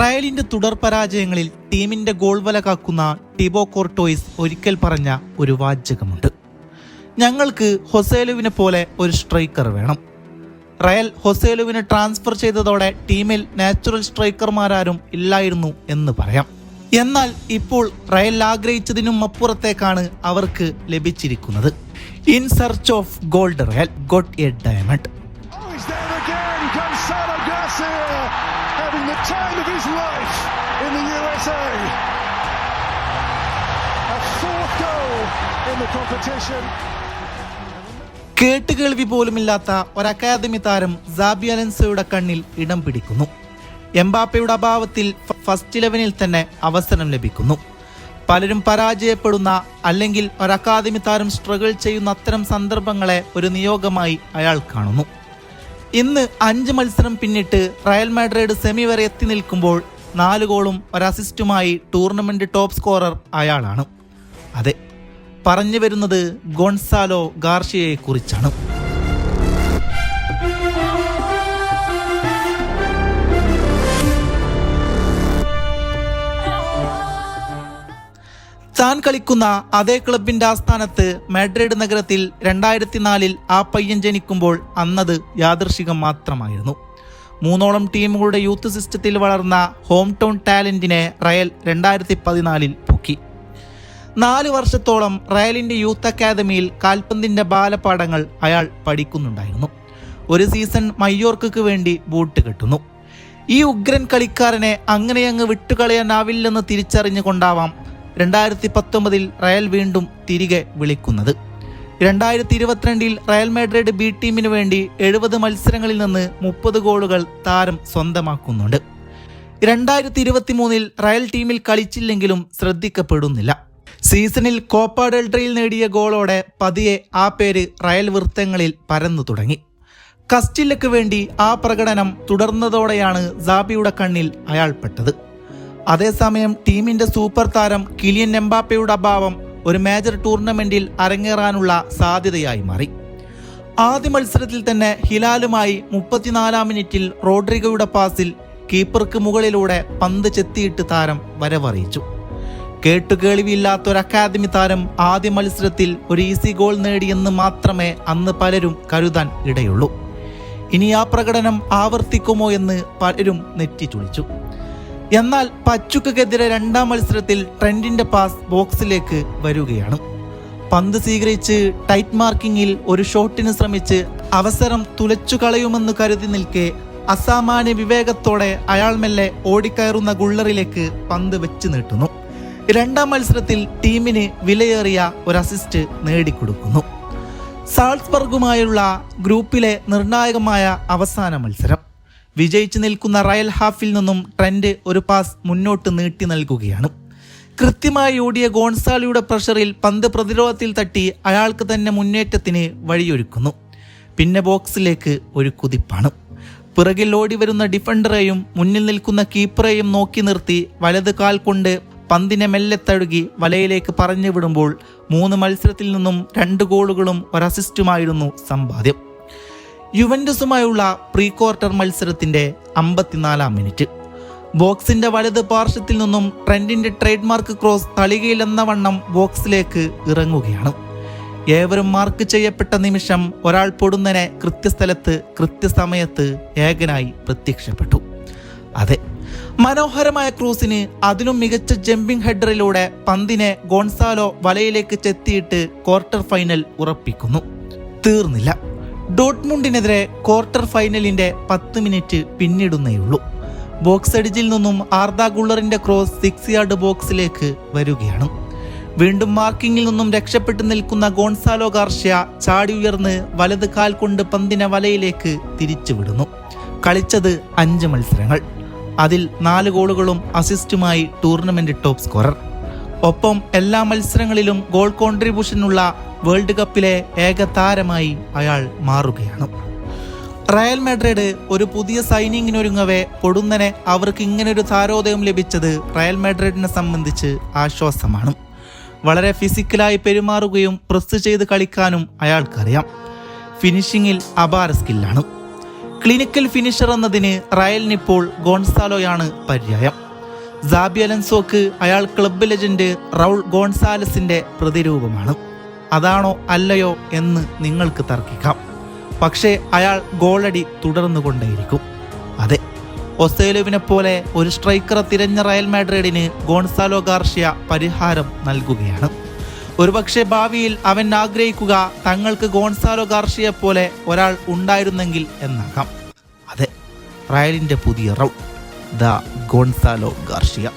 റയലിന്റെ തുടർ പരാജയങ്ങളിൽ ടീമിന്റെ ഗോൾ വല കാക്കുന്ന ടിബോ കോർട്ടോയിസ് ഒരിക്കൽ പറഞ്ഞ ഒരു വാചകമുണ്ട്. ഞങ്ങൾക്ക് ഹൊസേലുവിനെ പോലെ ഒരു സ്ട്രൈക്കർ വേണം. റയൽ ഹൊസേലുവിനെ ട്രാൻസ്ഫർ ചെയ്തതോടെ ടീമിൽ നാച്ചുറൽ സ്ട്രൈക്കർമാരാരും ഇല്ലായിരുന്നു എന്ന് പറയാം. എന്നാൽ ഇപ്പോൾ റയൽ ആഗ്രഹിച്ചതിനും അപ്പുറത്തേക്കാണ് അവർക്ക് ലഭിച്ചിരിക്കുന്നത്. In search of gold Real got a diamond. Having the time of his life in the USA. A fourth goal in the competition. കേട്ട് കേൾവി പോലുമില്ലാത്ത ഒരു അക്കാദമി താരം സാബി അലൻസോയുടെ കണ്ണിൽ ഇടം പിടിക്കുന്നു എംബാപ്പയുടെ അഭാവത്തിൽ ഫസ്റ്റ് ഇലവനിൽ തന്നെ അവസരം ലഭിക്കുന്നു പലരും പരാജയപ്പെടുന്ന അല്ലെങ്കിൽ ഒരു അക്കാദമി താരം സ്ട്രഗിൾ ചെയ്യുന്ന അത്തരം സന്ദർഭങ്ങളെ ഒരു നിയോഗമായി അയാൾ കാണുന്നു ഇന്ന് അഞ്ച് മത്സരം പിന്നിട്ട് റയൽ മാഡ്രിഡ് സെമി വരെ എത്തി നിൽക്കുമ്പോൾ നാല് ഗോളും ഒരു അസിസ്റ്റുമായി ടൂർണമെന്റ് ടോപ്പ് സ്കോറർ അയാളാണ്. അതെ പറഞ്ഞു വരുന്നത് ഗോൺസാലോ ഗാർഷിയയെ താൻ കളിക്കുന്ന അതേ ക്ലബിന്റെ ആസ്ഥാനത്ത് മാഡ്രിഡ് നഗരത്തിൽ രണ്ടായിരത്തി നാലിൽ ആ പയ്യൻ ജനിക്കുമ്പോൾ അന്നത് യാദൃശികം മാത്രമായിരുന്നു. മൂന്നോളം ടീമുകളുടെ യൂത്ത് സിസ്റ്റത്തിൽ വളർന്ന ഹോം ടൗൺ ടാലന്റിനെ റയൽ രണ്ടായിരത്തി പതിനാലിൽ പൊക്കി. നാല് വർഷത്തോളം റയലിന്റെ യൂത്ത് അക്കാദമിയിൽ കാൽപന്തിന്റെ ബാലപാഠങ്ങൾ അയാൾ പഠിക്കുന്നുണ്ടായിരുന്നു. ഒരു സീസൺ മയ്യോർക്കു വേണ്ടി ബൂട്ട് കെട്ടുന്നു. ഈ ഉഗ്രൻ കളിക്കാരനെ അങ്ങനെയങ്ങ് വിട്ടുകളയാനാവില്ലെന്ന് തിരിച്ചറിഞ്ഞുകൊണ്ടാവാം രണ്ടായിരത്തി പത്തൊമ്പതിൽ റയൽ വീണ്ടും തിരികെ വിളിക്കുന്നത്. രണ്ടായിരത്തി ഇരുപത്തിരണ്ടിൽ റയൽ മാഡ്രിഡ് ബി ടീമിനു വേണ്ടി എഴുപത് മത്സരങ്ങളിൽ നിന്ന് മുപ്പത് ഗോളുകൾ താരം സ്വന്തമാക്കുന്നുണ്ട്. രണ്ടായിരത്തി ഇരുപത്തി മൂന്നിൽ റയൽ ടീമിൽ കളിച്ചില്ലെങ്കിലും ശ്രദ്ധിക്കപ്പെടുന്നില്ല. സീസണിൽ കോപ്പ ഡെൽട്രയിൽ നേടിയ ഗോളോടെ പതിയെ ആ പേര് റയൽ വൃത്തങ്ങളിൽ പരന്നു തുടങ്ങി. കസ്റ്റില്ലയ്ക്ക് വേണ്ടി ആ പ്രകടനം തുടർന്നതോടെയാണ് സാബിയുടെ കണ്ണിൽ അയാൾ പെട്ടത് അതേസമയം ടീമിന്റെ സൂപ്പർ താരം കിലിയൻ എംബാപ്പയുടെ അഭാവം ഒരു മേജർ ടൂർണമെന്റിൽ അരങ്ങേറാനുള്ള സാധ്യതയായി മാറി. ആദ്യ മത്സരത്തിൽ തന്നെ ഹിലാലുമായി മുപ്പത്തിനാലാം മിനിറ്റിൽ റോഡ്രിഗോയുടെ പാസിൽ കീപ്പർക്ക് മുകളിലൂടെ പന്ത് ചെത്തിയിട്ട് താരം വരവറിയിച്ചു. കേട്ടുകേൾവിയില്ലാത്ത ഒരു അക്കാദമി താരം ആദ്യ മത്സരത്തിൽ ഒരു ഈസി ഗോൾ നേടിയെന്ന് മാത്രമേ അന്ന് പലരും കരുതാൻ ഇടയുള്ളൂ. ഇനി ആ പ്രകടനം ആവർത്തിക്കുമോ എന്ന് പലരും നെറ്റിച്ചുളിച്ചു എന്നാൽ പച്ചുക്കെതിരെ രണ്ടാം മത്സരത്തിൽ ട്രെൻഡിന്റെ പാസ് ബോക്സിലേക്ക് വരികയാണ്. പന്ത് സ്വീകരിച്ച് ടൈറ്റ് മാർക്കിങ്ങിൽ ഒരു ഷോട്ടിന് ശ്രമിച്ച് അവസരം തുലച്ചു കളയുമെന്ന് കരുതി നിൽക്കെ അസാമാന്യ വിവേകത്തോടെ അയാൾ മെല്ലെ ഓടിക്കയറുന്ന ഗുള്ളറിലേക്ക് പന്ത് വെച്ച് നീട്ടുന്നു. രണ്ടാം മത്സരത്തിൽ ടീമിന് വിലയേറിയ ഒരു അസിസ്റ്റ് നേടിക്കൊടുക്കുന്നു. സാൾസ്ബർഗുമായുള്ള ഗ്രൂപ്പിലെ നിർണായകമായ അവസാന മത്സരം. വിജയിച്ചു നിൽക്കുന്ന റയൽ ഹാഫിൽ നിന്നും ട്രെൻഡ് ഒരു പാസ് മുന്നോട്ട് നീട്ടി നൽകുകയാണ്. കൃത്യമായി ഓടിയ ഗോൺസാളിയുടെ പ്രഷറിൽ പന്ത് പ്രതിരോധത്തിൽ തട്ടി അയാൾക്ക് തന്നെ മുന്നേറ്റത്തിന് വഴിയൊരുക്കുന്നു. പിന്നെ ബോക്സിലേക്ക് ഒരു കുതിപ്പാണ്. പിറകിൽ ഓടി വരുന്ന ഡിഫൻഡറെയും മുന്നിൽ നിൽക്കുന്ന കീപ്പറെയും നോക്കി നിർത്തി വലത് കാൽ കൊണ്ട് പന്തിനെ മെല്ലെ തഴുകി വലയിലേക്ക് പറഞ്ഞു വിടുമ്പോൾ മൂന്ന് മത്സരത്തിൽ നിന്നും രണ്ട് ഗോളുകളും ഒരസിസ്റ്റുമായിരുന്നു സമ്പാദ്യം. യുവൻഡസുമായുള്ള പ്രീ ക്വാർട്ടർ മത്സരത്തിന്റെ അമ്പത്തിനാലാം മിനിറ്റ്. ബോക്സിന്റെ വലത് പാർശ്വത്തിൽ നിന്നും ട്രെൻഡിന്റെ ട്രേഡ് മാർക്ക് ക്രോസ് തളികയിലെന്ന വണ്ണം ബോക്സിലേക്ക് ഇറങ്ങുകയാണ്. ഏവരും മാർക്ക് ചെയ്യപ്പെട്ട നിമിഷം ഒരാൾ പൊടുന്നനെ കൃത്യസ്ഥലത്ത് കൃത്യസമയത്ത് ഏകനായി പ്രത്യക്ഷപ്പെട്ടു. അതെ മനോഹരമായ ക്രൂസിന് അതിലും മികച്ച ജമ്പിംഗ് ഹെഡറിലൂടെ പന്തിനെ ഗോൺസാലോ വലയിലേക്ക് ചെത്തിയിട്ട് ക്വാർട്ടർ ഫൈനൽ ഉറപ്പിക്കുന്നു. തീർന്നില്ല. ഡോട്ട്മുണ്ടിനെതിരെ ക്വാർട്ടർ ഫൈനലിന്റെ പത്ത് മിനിറ്റ് പിന്നിടുന്നേയുള്ളൂ ബോക്സ് എഡിജിൽ നിന്നും ആർദ ഗുള്ളറിന്റെ ക്രോസ് സിക്സ് യാർഡ് ബോക്സിലേക്ക് വരികയാണ്. വീണ്ടും മാർക്കിങ്ങിൽ നിന്നും രക്ഷപ്പെട്ടു നിൽക്കുന്ന ഗോൺസാലോ ഗാർഷ്യ ചാടി ഉയർന്ന് വലത് കാൽ കൊണ്ട് പന്തിനെ വലയിലേക്ക് തിരിച്ചുവിടുന്നു. കളിച്ചത് അഞ്ച് മത്സരങ്ങൾ. അതിൽ നാല് ഗോളുകളും അസിസ്റ്റുമായി ടൂർണമെന്റ് ടോപ്പ് സ്കോറർ. ഒപ്പം എല്ലാ മത്സരങ്ങളിലും ഗോൾ കോൺട്രിബ്യൂഷനുള്ള വേൾഡ് കപ്പിലെ ഏക താരമായി അയാൾ മാറുകയാണ്. റയൽ മാഡ്രിഡ് ഒരു പുതിയ സൈനിങ്ങിനൊരുങ്ങവേ പൊടുന്നനെ അവർക്ക് ഇങ്ങനൊരു താരോദയം ലഭിച്ചത് റയൽ മാഡ്രിഡിനെ സംബന്ധിച്ച് ആശ്വാസമാണ്. വളരെ ഫിസിക്കലായി പെരുമാറുകയും പ്രസ് ചെയ്ത് കളിക്കാനും അയാൾക്കറിയാം. ഫിനിഷിങ്ങിൽ അപാര സ്കില്ലാണ്. ക്ലിനിക്കൽ ഫിനിഷർ എന്നതിന് റയലിനിപ്പോൾ ഗോൺസാലോയാണ് പര്യായം. സാബി അലൻസോക്ക് അയാൾ ക്ലബ്ബ് ലെജൻഡ് റൗൾ ഗോൺസാലസിന്റെ പ്രതിരൂപമാണ്. അതാണോ അല്ലയോ എന്ന് നിങ്ങൾക്ക് തർക്കിക്കാം. പക്ഷേ അയാൾ ഗോളടി തുടർന്നുകൊണ്ടേയിരിക്കും അതെ ഒസേലുവിനെ പോലെ ഒരു സ്ട്രൈക്കറെ തിരഞ്ഞ റയൽ മാഡ്രിഡിന് ഗോൺസാലോ ഗാർഷ്യ പരിഹാരം നൽകുകയാണ്. ഒരുപക്ഷെ ഭാവിയിൽ അവൻ ആഗ്രഹിക്കുക തങ്ങൾക്ക് ഗോൺസാലോ ഗാർഷിയെ പോലെ ഒരാൾ ഉണ്ടായിരുന്നെങ്കിൽ എന്നാകാം. അതെ റയലിന്റെ പുതിയ റൗ ദ ഗോൺസാലോ ഗാർഷ്യ.